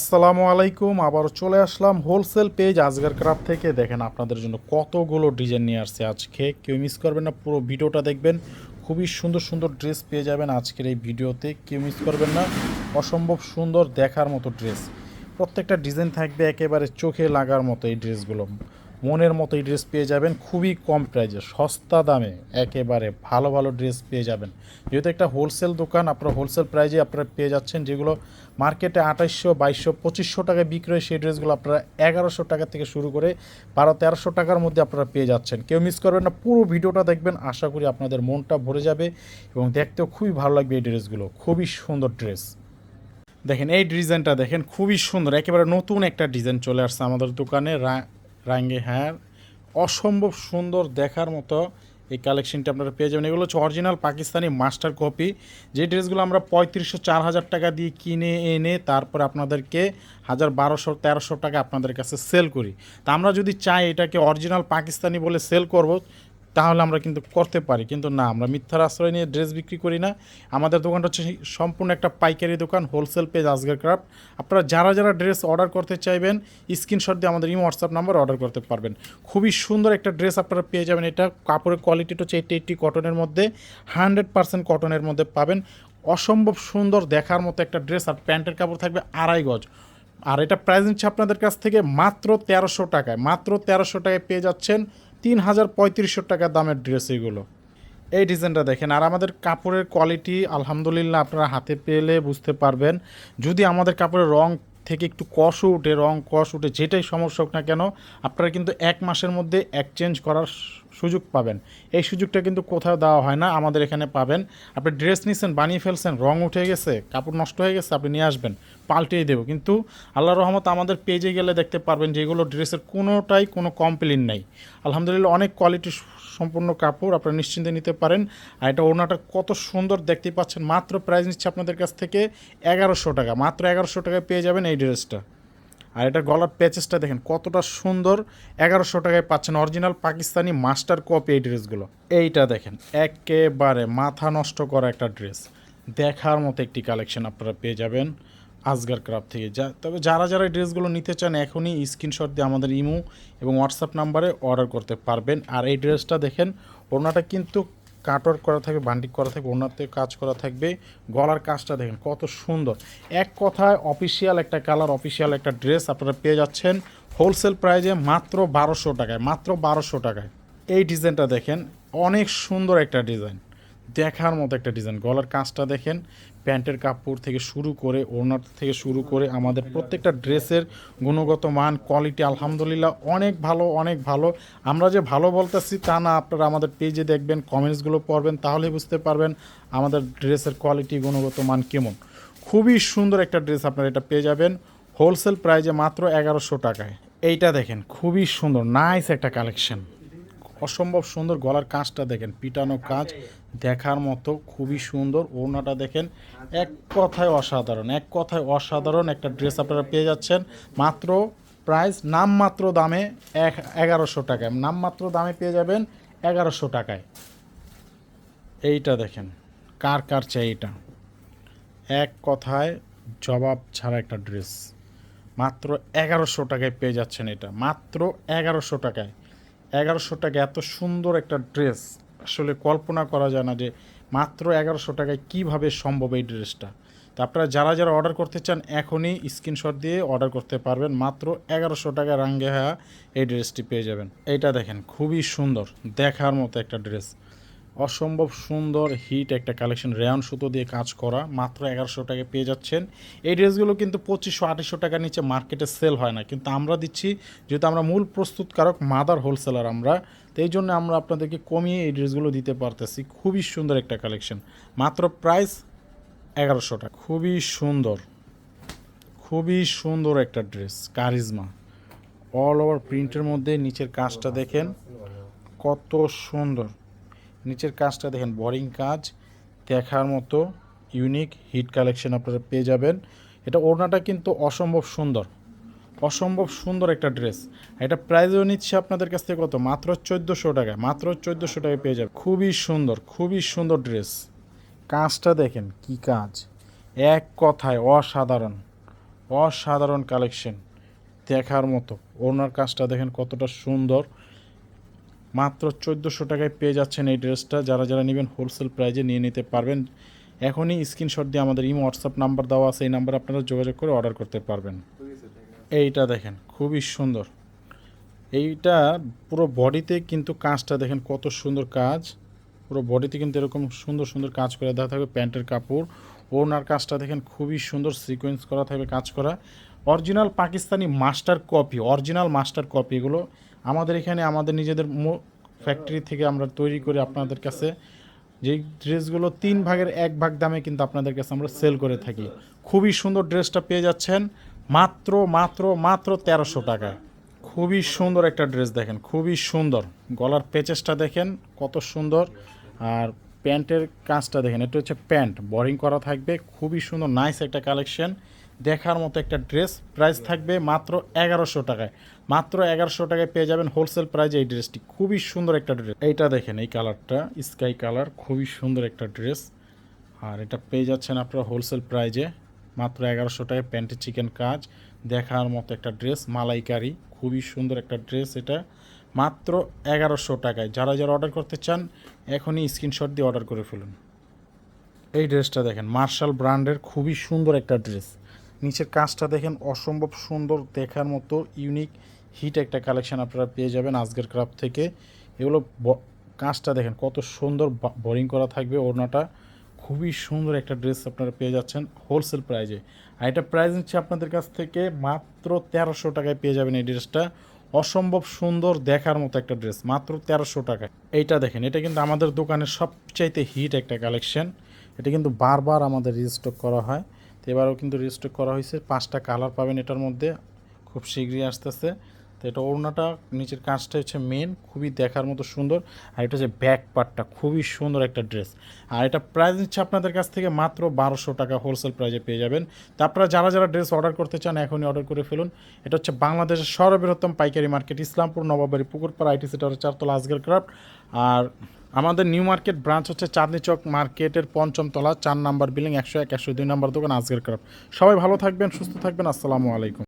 আসসালামু আলাইকুম আবার চলে আসলাম হোলসেল পেজ আজগার ক্রাফট থেকে। দেখেন আপনাদের জন্য কতগুলো ডিজাইন নিয়ে আসছে আজকে। কেউ মিস করবেন না, পুরো ভিডিওটা দেখবেন। খুবই সুন্দর সুন্দর ড্রেস পেয়ে যাবেন আজকের এই ভিডিওতে। কেউ মিস করবেন না, অসম্ভব সুন্দর দেখার মতো ড্রেস প্রত্যেকটা ডিজাইন থাকবে একেবারে চোখে লাগার মতো এই ড্রেসগুলো মনের মতো এই ড্রেস পেয়ে যাবেন। খুবই কম প্রাইজে সস্তা দামে একেবারে ভালো ভালো ড্রেস পেয়ে যাবেন। যেহেতু একটা হোলসেল দোকান, আপনারা হোলসেল প্রাইজে আপনারা পেয়ে যাচ্ছেন যেগুলো মার্কেটে আঠাইশশো, বাইশশো, পঁচিশশো টাকায় বিক্রি হয়, সেই ড্রেসগুলো আপনারা এগারোশো টাকা থেকে শুরু করে বারো, তেরোশো টাকার মধ্যে আপনারা পেয়ে যাচ্ছেন। কেউ মিস করবেন না, পুরো ভিডিওটা দেখবেন, আশা করি আপনাদের মনটা ভরে যাবে এবং দেখতেও খুবই ভালো লাগবে এই ড্রেসগুলো খুবই সুন্দর ড্রেস দেখেন, এই ডিজাইনটা দেখেন, খুবই সুন্দর, একেবারে নতুন একটা ডিজাইন চলে আসছে আমাদের দোকানে রাঙ্গে হ্যাঁ। অসম্ভব সুন্দর দেখার মতো এই কালেকশনটা আপনারা পেয়ে যাবেন। এগুলো হচ্ছে অরিজিনাল পাকিস্তানি মাস্টার কপি যে ড্রেসগুলো আমরা পঁয়ত্রিশশো চার হাজার টাকা দিয়ে কিনে, এনে তারপর আপনাদেরকে হাজার বারোশো, তেরোশো টাকা আপনাদের কাছে সেল করি। তা আমরা যদি চাই এটাকে অরিজিনাল পাকিস্তানি বলে সেল করব তাহলে আমরা কিন্তু করতে পারি। কিন্তু না, আমরা মিথ্যার আশ্রয় নিয়ে ড্রেস বিক্রি করি না। আমাদের দোকানটা হচ্ছে সম্পূর্ণ একটা পাইকারি দোকান হোলসেল পেজ আজগার ক্রাফট আপনারা যারা যারা ড্রেস অর্ডার করতে চাইবেন স্ক্রিনশট দিয়ে আমাদের ইমো হোয়াটসঅ্যাপ নাম্বার অর্ডার করতে পারবেন। খুবই সুন্দর একটা ড্রেস আপনারা পেয়ে যাবেন। এটা কাপড়ের কোয়ালিটিটা হচ্ছে এইটি এইটটি কটনের মধ্যে হান্ড্রেড পার্সেন্ট কটনের মধ্যে পাবেন। অসম্ভব সুন্দর দেখার মতো একটা ড্রেস আর প্যান্টের কাপড় থাকবে আড়াই গজ। আর এটা প্রাইস নিচ্ছে আপনাদের কাছ থেকে মাত্র তেরোশো টাকায়। মাত্র তেরোশো টাকায় পেয়ে যাচ্ছেন তিন হাজার পঁয়ত্রিশশো টাকা দামের ড্রেস এগুলো। এই ডিজাইনটা দেখেন, আর আমাদের কাপড়ের কোয়ালিটি আলহামদুলিল্লাহ আপনারা হাতে পেলে বুঝতে পারবেন। যদি আমাদের কাপড়ের রং থেকে একটু কষ উঠে, রং কষ উঠে, যেটাই সমস্যা হোক না কেন, আপনারা কিন্তু এক মাসের মধ্যে এক্সচেঞ্জ করার সুযোগ পাবেন। এই সুযোগটা কিন্তু কোথাও দেওয়া হয় না, আমাদের এখানে পাবেন। আপনি ড্রেস নিছেন, বানিয়ে ফেলছেন, রং উঠে গেছে, কাপড় নষ্ট হয়ে গেছে, আপনি নিয়ে আসবেন পাল্টিয়ে দেবো। কিন্তু আল্লাহ রহমত আমাদের পেজে গেলে দেখতে পারবেন যে এগুলো ড্রেসের কোনোটাই কোনো কমপ্লেন নেই। আলহামদুলিল্লাহ অনেক কোয়ালিটি সম্পূর্ণ কাপড় আপনারা নিশ্চিন্তে নিতে পারেন। আর এটা ওড়নাটা কত সুন্দর দেখতে পাচ্ছেন। মাত্র প্রাইস নিচ্ছে আপনাদের কাছ থেকে এগারোশো টাকা, মাত্র এগারোশো টাকায় পেয়ে যাবেন এই ড্রেসটা। আর এটা গলার প্যাচেসটা দেখেন, কতটা সুন্দর। এগারোশো টাকায় পাচ্ছেন অরিজিনাল পাকিস্তানি মাস্টার কপি এই ড্রেসগুলো এইটা দেখেন, একেবারে মাথা নষ্ট করা একটা ড্রেস দেখার মতো একটি কালেকশন আপনারা পেয়ে যাবেন আজগার ক্রাফট থেকে। যা তবে যারা যারা ড্রেসগুলো নিতে চান, এখনই স্ক্রিনশট দিয়ে আমাদের ইমো এবং হোয়াটসঅ্যাপ নাম্বারে অর্ডার করতে পারবেন। আর এই ড্রেসটা দেখেন ওনাটা কিন্তু কাটওয়ার্ক করা থাকবে বান্ডিক করা থাকবে, ওনাতে কাজ করা থাকবে। গলার কাজটা দেখেন কত সুন্দর। এক কথায় অফিসিয়াল একটা কালার অফিসিয়াল একটা ড্রেস আপনারা পেয়ে যাচ্ছেন হোলসেল প্রাইজে মাত্র বারোশো টাকায়, মাত্র বারোশো টাকায়। এই ডিজাইনটা দেখেন, অনেক সুন্দর একটা ডিজাইন দেখার মতো একটা ডিজাইন গলার কাজটা দেখেন, প্যান্টের কাপড় থেকে শুরু করে ওড়নার থেকে শুরু করে আমাদের প্রত্যেকটা ড্রেসের গুণগত মান কোয়ালিটি আলহামদুলিল্লাহ অনেক ভালো অনেক ভালো। আমরা যে ভালো বলতেছি তা না, আপনারা আমাদের পেজে দেখবেন কমেন্টসগুলো পড়বেন তাহলে বুঝতে পারবেন আমাদের ড্রেসের কোয়ালিটি গুণগত মান কেমন। খুবই সুন্দর একটা ড্রেস আপনারা এটা পেয়ে যাবেন হোলসেল প্রাইজে মাত্র এগারোশো টাকায়। এইটা দেখেন, খুবই সুন্দর নাইস একটা কালেকশন অসম্ভব সুন্দর গলার কাজটা দেখেন, পিটানো কাজ দেখার মতো খুবই সুন্দর ওড়নাটা দেখেন। এক কথায় অসাধারণ, এক কথায় অসাধারণ একটা ড্রেস আপনারা পেয়ে যাচ্ছেন। মাত্র প্রাইস নামমাত্র দামে এক, এগারোশো টাকায়। নামমাত্র দামে পেয়ে যাবেন এগারোশো টাকায়। এইটা দেখেন, কার কার চাই এটা? এক কথায় জবাব ছাড়া একটা ড্রেস মাত্র এগারোশো টাকায় পেয়ে যাচ্ছেন এটা। মাত্র এগারোশো টাকায়। এগারোশো টাকা এত সুন্দর একটা ড্রেস আসলে কল্পনা করা যায় না যে মাত্র এগারোশো টাকায় কীভাবে সম্ভব এই ড্রেসটা। তো আপনারা যারা যারা অর্ডার করতে চান, এখনই স্ক্রিনশট দিয়ে অর্ডার করতে পারবেন। মাত্র এগারোশো টাকা রাঙ্গে হা এই ড্রেসটি পেয়ে যাবেন। এইটা দেখেন, খুবই সুন্দর, দেখার মতো একটা ড্রেস। অসম্ভব সুন্দর হিট একটা কালেকশন। রেয়ন সুতো দিয়ে কাজ করা, মাত্র এগারোশো টাকায় পেয়ে যাচ্ছেন। এই ড্রেসগুলো কিন্তু পঁচিশশো, আঠাশশো টাকার নিচে মার্কেটে সেল হয় না। কিন্তু আমরা দিচ্ছি, যেহেতু আমরা মূল প্রস্তুতকারক মাদার হোলসেলার আমরা, তো এই জন্য আমরা আপনাদেরকে কমিয়ে এই ড্রেসগুলো দিতে পারতেছি। খুবই সুন্দর একটা কালেকশন। মাত্র প্রাইস এগারোশো টাকা। খুবই সুন্দর খুবই সুন্দর একটা ড্রেস, কারিজমা। অল ওভার প্রিন্টের মধ্যে, নিচের কাজটা দেখেন, কত সুন্দর। নিচের কাজটা দেখেন বোরিং কাজ। দেখার মতো ইউনিক হিট কালেকশন আপনারা পেয়ে যাবেন। এটা ওড়নাটা কিন্তু অসম্ভব সুন্দর। অসম্ভব সুন্দর একটা ড্রেস এটা প্রাইজও নিচ্ছে আপনাদের কাছ থেকে কত? মাত্র চোদ্দোশো টাকা, মাত্র চোদ্দোশো টাকা পেয়ে যাবে খুবই সুন্দর খুবই সুন্দর ড্রেস কাজটা দেখেন কি কাজ। এক কথায় অসাধারণ অসাধারণ কালেকশন দেখার মতো ওনার কাজটা দেখেন কতটা সুন্দর। মাত্র চোদ্দোশো টাকায় পেয়ে যাচ্ছেন এই ড্রেসটা। যারা যারা নেবেন হোলসেল প্রাইজে নিয়ে নিতে পারবেন। এখনই স্ক্রিনশট দিয়ে আমাদের ইমো হোয়াটসঅ্যাপ নাম্বার দেওয়া আছে, এই নাম্বারে আপনারা যোগাযোগ করে অর্ডার করতে পারবেন। এইটা দেখেন, খুবই সুন্দর। এইটা পুরো বডিতে কিন্তু কাজটা দেখেন কত সুন্দর কাজ। পুরো বডিতে কিন্তু এরকম সুন্দর সুন্দর কাজ করে দেওয়া থাকবে প্যান্টের কাপড়। ওনার কাজটা দেখেন খুবই সুন্দর সিকোয়েন্স করা থাকবে কাজ করা। Original Pakistani master copy original master copy এগুলো আমাদের এখানে আমাদের নিজেদের ফ্যাক্টরি থেকে আমরা তৈরি করে আপনাদের কাছে যেই ড্রেসগুলো তিন ভাগের এক ভাগ দামে কিন্তু আপনাদের কাছে আমরা সেল করে থাকি। খুবই সুন্দর ড্রেসটা পেয়ে যাচ্ছেন। মাত্র মাত্র মাত্র তেরোশো টাকায় খুবই সুন্দর একটা ড্রেস দেখেন, খুবই সুন্দর। গলার পেচেসটা দেখেন, কত সুন্দর। আর প্যান্টের কাজটা দেখেন, এটা হচ্ছে প্যান্ট। বোরিং করা থাকবে, খুবই সুন্দর নাইস একটা কালেকশন দেখার মতো একটা ড্রেস। প্রাইস থাকবে মাত্র এগারোশো টাকায়। মাত্র এগারোশো টাকায় পেয়ে যাবেন হোলসেল প্রাইজে এই ড্রেসটি। খুবই সুন্দর একটা ড্রেস। এইটা দেখেন, এই কালারটা, স্কাই কালার, খুবই সুন্দর একটা ড্রেস। আর এটা পেয়ে যাচ্ছেন আপনারা হোলসেল প্রাইজে। মাত্র এগারোশো টাকায় প্যান্টের চিকেন কাজ, দেখার মতো একটা ড্রেস, মালাইকারি, খুবই সুন্দর একটা ড্রেস এটা। মাত্র এগারোশো টাকায়। যারা যারা অর্ডার করতে চান, এখনই স্ক্রিনশট দিয়ে অর্ডার করে ফেলুন। এই ড্রেসটা দেখেন, মার্শাল ব্র্যান্ডের খুবই সুন্দর একটা ড্রেস। নিচের কাজটা দেখেন, অসম্ভব সুন্দর দেখার মতো ইউনিক হিট একটা কালেকশন আপনারা পেয়ে যাবেন আজকের ক্রাফট থেকে। এগুলো কাজটা দেখেন, কত সুন্দর বোরিং করা থাকবে ওড়নাটা। খুবই সুন্দর একটা ড্রেস আপনারা পেয়ে যাচ্ছেন হোলসেল প্রাইজে আর এটা প্রাইস নিচ্ছে আপনাদের কাছ থেকে মাত্র তেরোশো টাকায় পেয়ে যাবেন এই ড্রেসটা অসম্ভব সুন্দর দেখার মতো একটা ড্রেস মাত্র তেরোশো টাকায়। এইটা দেখেন, এটা কিন্তু আমাদের দোকানের সবচাইতে হিট একটা কালেকশন এটা কিন্তু বারবার আমাদের রিস্টক করা হয়। এবারও কিন্তু রিস্টক করা হয়েছে। পাঁচটা কালার পাবেন এটার মধ্যে। খুব শীঘ্রই আসতেছে। এটা ওড়নাটা নিচের কাঁচটা হচ্ছে মেন খুবই দেখার মতো সুন্দর। আর এটা হচ্ছে ব্যাক পার্টটা খুবই সুন্দর একটা ড্রেস আর এটা প্রাইস নিচ্ছে আপনাদের কাছ থেকে মাত্র বারোশো টাকা হোলসেল প্রাইজে পেয়ে যাবেন। তো আপনারা যারা যারা ড্রেস অর্ডার করতে চান, এখনই অর্ডার করে ফেলুন। এটা হচ্ছে বাংলাদেশের সর্ববৃহত্তম পাইকারি market Islampur Nababari Pukurpara IT centre চারতলা আজগের ক্রাফট আর আমাদের নিউ মার্কেট ব্রাঞ্চ হচ্ছে চাঁদনি চক মার্কেটের পঞ্চম তলা, চার নাম্বার বিল্ডিং একশো এক, একশো দুই নাম্বার দোকান আজগের ক্রাফট সবাই ভালো থাকবেন, সুস্থ থাকবেন, আসসালামু আলাইকুম।